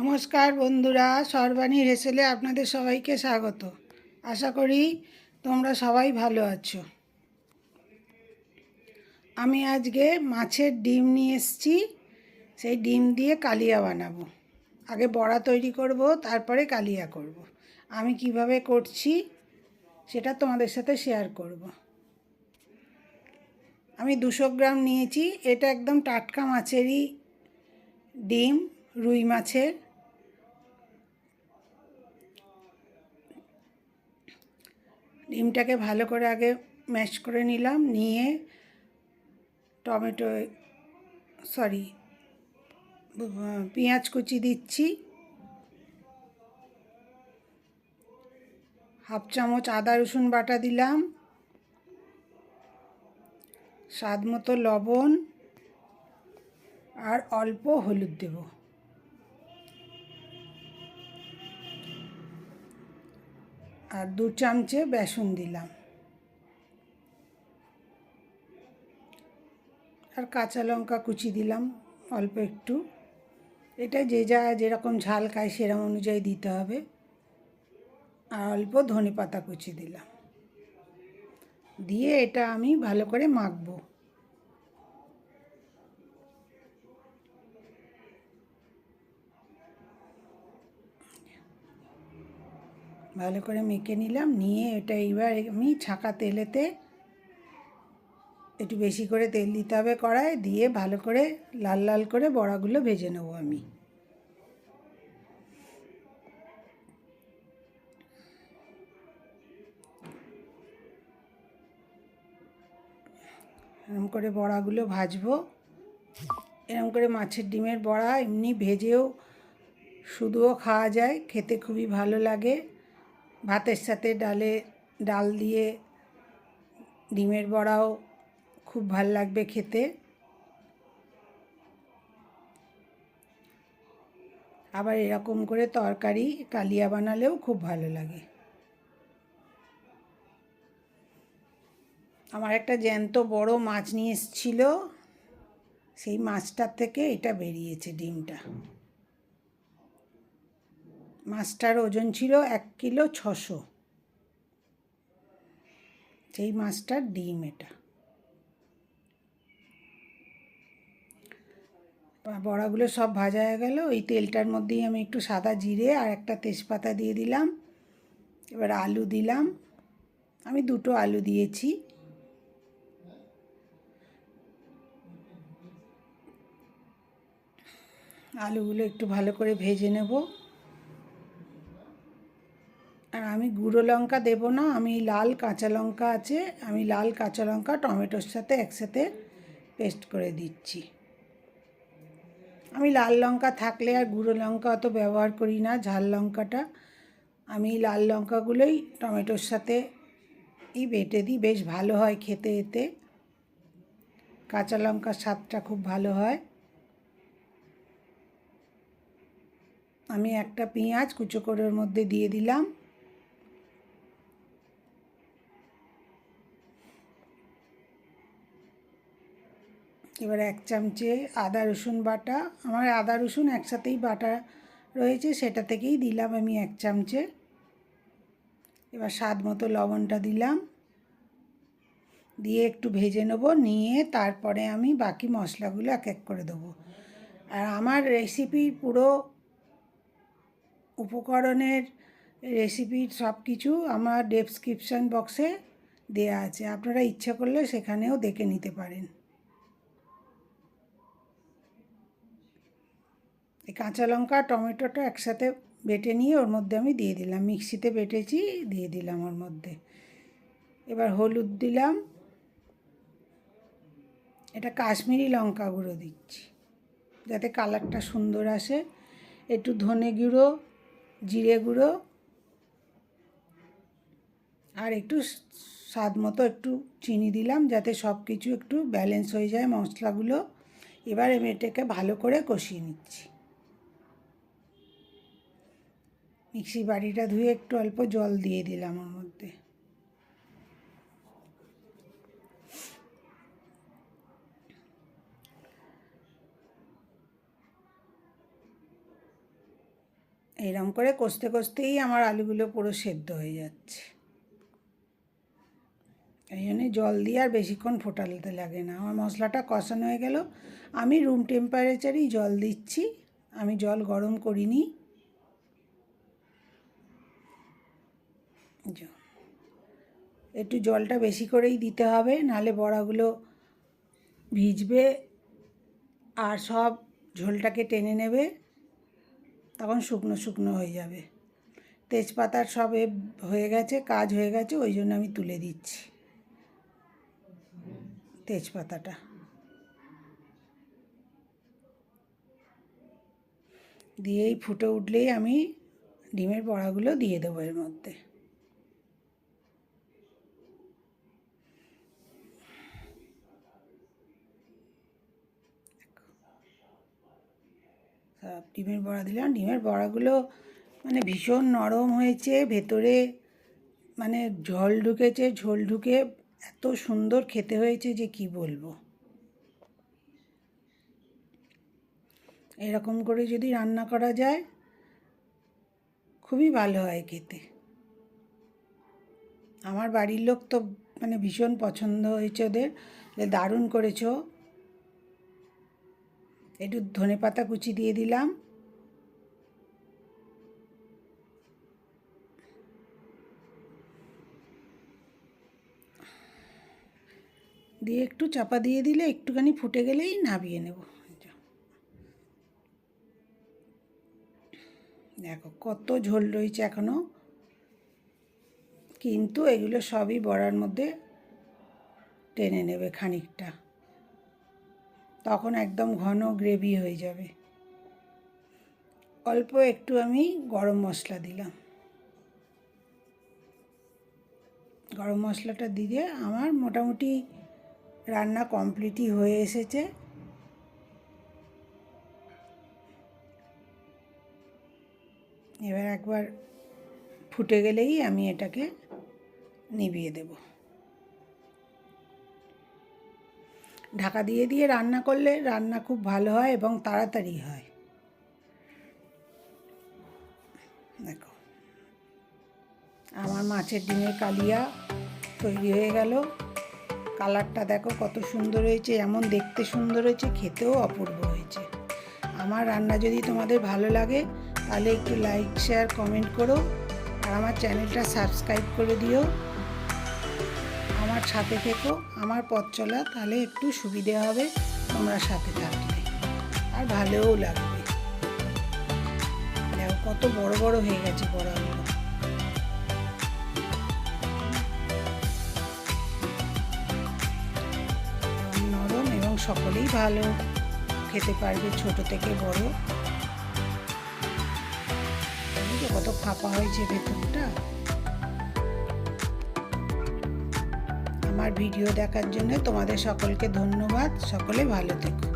নমস্কার বন্ধুরা, সর্বাণী হেসেলে আপনাদের সবাইকে স্বাগত আশা করি তোমরা সবাই ভালো আছো আমি আজকে মাছের ডিম নিয়ে এসেছি, সেই ডিম দিয়ে কালিয়া বানাবো আগে বড়া তৈরি করব, তারপরে কালিয়া করব। আমি কীভাবে করছি, সেটা তোমাদের সাথে শেয়ার করব। আমি দুশো গ্রাম নিয়েছি, এটা একদম টাটকা মাছেরই ডিম, রুই মাছের ডিমটাকে ভালো করে আগে ম্যাশ করে নিলাম, নিয়ে টমেটো, সরি, পেঁয়াজ কুচি দিচ্ছি। হাফ চামচ আদা রসুন বাটা দিলাম। স্বাদ মতো লবণ আর অল্প হলুদ দেব। আর দু চামচে বেসন দিলাম। আর কাঁচা লঙ্কা কুচি দিলাম অল্প একটু। এটা যে যা যেরকম ঝাল খায় সেরকম অনুযায়ী দিতে হবে। আর অল্প ধনে পাতা কুচি দিলাম। দিয়ে এটা আমি ভালো করে মাখবো। ভালো করে মেখে নিলাম। নিয়ে এটা এইবার আমি ছাকা তেলেতে একটু বেশি করে তেল দিতে হবে কড়ায় দিয়ে ভালো করে লাল লাল করে বড়াগুলো ভেজে নেব আমি। এরম করে বড়াগুলো ভাজবো। এরম করে মাছের ডিমের বড়া এমনি ভেজেও, শুধুও খাওয়া যায়। খেতে খুবই ভালো লাগে। ভাতের সাথে ডালে, ডাল দিয়ে ডিমের বড়াও খুব ভালো লাগবে খেতে। আবার এরকম করে তরকারি কালিয়া বানালেও খুব ভালো লাগে। আমার একটা জ্যান্ত বড় মাছ নিয়ে এসেছিল, সেই মাছটার থেকে এটা বেরিয়েছে ডিমটা। মাছটার ওজন ছিল এক কিলো ছশো। সেই মাছটার ডিম এটা। বড়াগুলো সব ভাজা হয়ে গেল। ওই তেলটার মধ্যেই আমি একটু সাদা জিরে আর একটা তেজপাতা দিয়ে দিলাম। এবার আলু দিলাম। আমি দুটো আলু দিয়েছি। আলুগুলো একটু ভালো করে ভেজে নেব আর আমি গুঁড়ো লঙ্কা দেব না, আমি লাল কাঁচা লঙ্কা আছে, আমি লাল কাঁচা লঙ্কা টমেটোর সাথে একসাথে পেস্ট করে দিচ্ছি। আমি লাল লঙ্কা থাকলে আর গুঁড়ো লঙ্কা অত ব্যবহার করি না, ঝাল লঙ্কাটা। আমি লাল লঙ্কাগুলোই টমেটোর সাথে এই বেটে দিই, বেশ ভালো হয় খেতে এতে। কাঁচা লঙ্কার স্বাদটা খুব ভালো হয়। আমি একটা পেঁয়াজ কুচো করে ওর মধ্যে দিয়ে দিলাম। এবার এক চামচে আদা, রসুন বাটা। আমার আদা, রসুন একসাথেই বাটা রয়েছে, সেটা থেকেই দিলাম আমি এক চামচে। এবার স্বাদ মতো লবণটা দিলাম। দিয়ে একটু ভেজে নেব, নিয়ে তারপরে আমি বাকি মশলাগুলো এক এক করে দেবো। আর আমার রেসিপি পুরো উপকরণের রেসিপির সব কিছু আমার ডেসক্রিপশান বক্সে দেয়া আছে। আপনারা ইচ্ছা করলে সেখানেও দেখে নিতে পারেন। এই কাঁচা লঙ্কা, টমেটোটা একসাথে বেটে নিয়ে ওর মধ্যে আমি দিয়ে দিলাম। মিক্সিতে বেটেছি, দিয়ে দিলাম ওর মধ্যে। এবার হলুদ দিলাম। এটা কাশ্মীরি লঙ্কা গুঁড়ো দিচ্ছি, যাতে কালারটা সুন্দর আসে। একটু ধনে গুঁড়ো, জিরে গুঁড়ো, আর একটু স্বাদ মতো একটু চিনি দিলাম, যাতে সব কিছু একটু ব্যালেন্স হয়ে যায় মশলাগুলো। এবার আমি এটাকে ভালো করে কষিয়ে নিচ্ছি। মিক্সি বাড়িটা ধুয়ে একটু অল্প জল দিয়ে দিলাম ওর মধ্যে। এইরকম করে কষতে কষতেই আমার আলুগুলো পুরো সেদ্ধ হয়ে যাচ্ছে। এই জন্যে জল দিয়ে আর বেশিক্ষণ ফোটালতে লাগে না। আমার মশলাটা কষানো হয়ে গেল। আমি রুম টেম্পারেচারেই জল দিচ্ছি। আমি জল গরম করিনি। একটু জলটা বেশি করেই দিতে হবে, নাহলে বড়াগুলো ভিজবে আর সব ঝোলটাকে টেনে নেবে, তখন শুকনো শুকনো হয়ে যাবে। তেজপাতার সব এ হয়ে গেছে, কাজ হয়ে গেছে, ওই জন্য আমি তুলে দিচ্ছি তেজপাতাটা। দিয়েই ফুটে উঠলেই আমি ডিমের বড়াগুলো দিয়ে দেবো এর মধ্যে সব ডিমের বড়া দিলাম। ডিমের বড়াগুলো মানে ভীষণ নরম হয়েছে, ভেতরে মানে ঝোল ঢুকেছে, ঝোল ঢুকে এত সুন্দর খেতে হয়েছে যে কি বলব। এরকম করে যদি রান্না করা যায়, খুবই ভালো হয় খেতে। আমার বাড়ির লোক তো মানে ভীষণ পছন্দ হয়েছে ওদের দারুণ করেছ। একটু ধনে পাতা কুচি দিয়ে দিলাম। দিয়ে একটু চাপা দিয়ে দিলে একটুখানি ফুটে গেলেই নাবিয়ে নেব। দেখো কত ঝোল রয়েছে এখনও কিন্তু এগুলো সবই বড়ার মধ্যে টেনে নেবে খানিকটা। তখন একদম ঘন গ্রেভি হয়ে যাবে। অল্প একটু আমি গরম মশলা দিলাম। গরম মশলাটা দিয়ে আমার মোটামুটি রান্না কমপ্লিটই হয়ে এসেছে। এবার একবার ফুটে গেলেই আমি এটাকে নিভিয়ে দেব। ঢাকা দিয়ে দিয়ে রান্না করলে রান্না খুব ভালো হয় এবং তাড়াতাড়ি হয়। দেখো। আমার মাছের ডিমের কালিয়া তৈরি হয়ে গেল। কালারটা দেখো কত সুন্দর হয়েছে, এমন দেখতে সুন্দর হয়েছে, খেতেও অপূর্ব হয়েছে। আমার রান্না যদি তোমাদের ভালো লাগে, তাহলে একটু লাইক শেয়ার কমেন্ট করো। আর আমার চ্যানেলটা সাবস্ক্রাইব করে দিও। আমার সাথে থেকো, আমার পথ চলা, তাহলে একটু সুবিধে হবে তোমরা সাথে থাকলে। আর ভালোও লাগবে। দেখো কত বড় বড় হয়ে গেছে বড়াগুলো। নরম এবং সকলেই ভালো। খেতে পারবে ছোট থেকে বড়। কত ফাঁপা হয়েছে ভেতরটা। আমার ভিডিও দেখার জন্য তোমাদের সকলকে ধন্যবাদ। সকলে ভালো থেকো।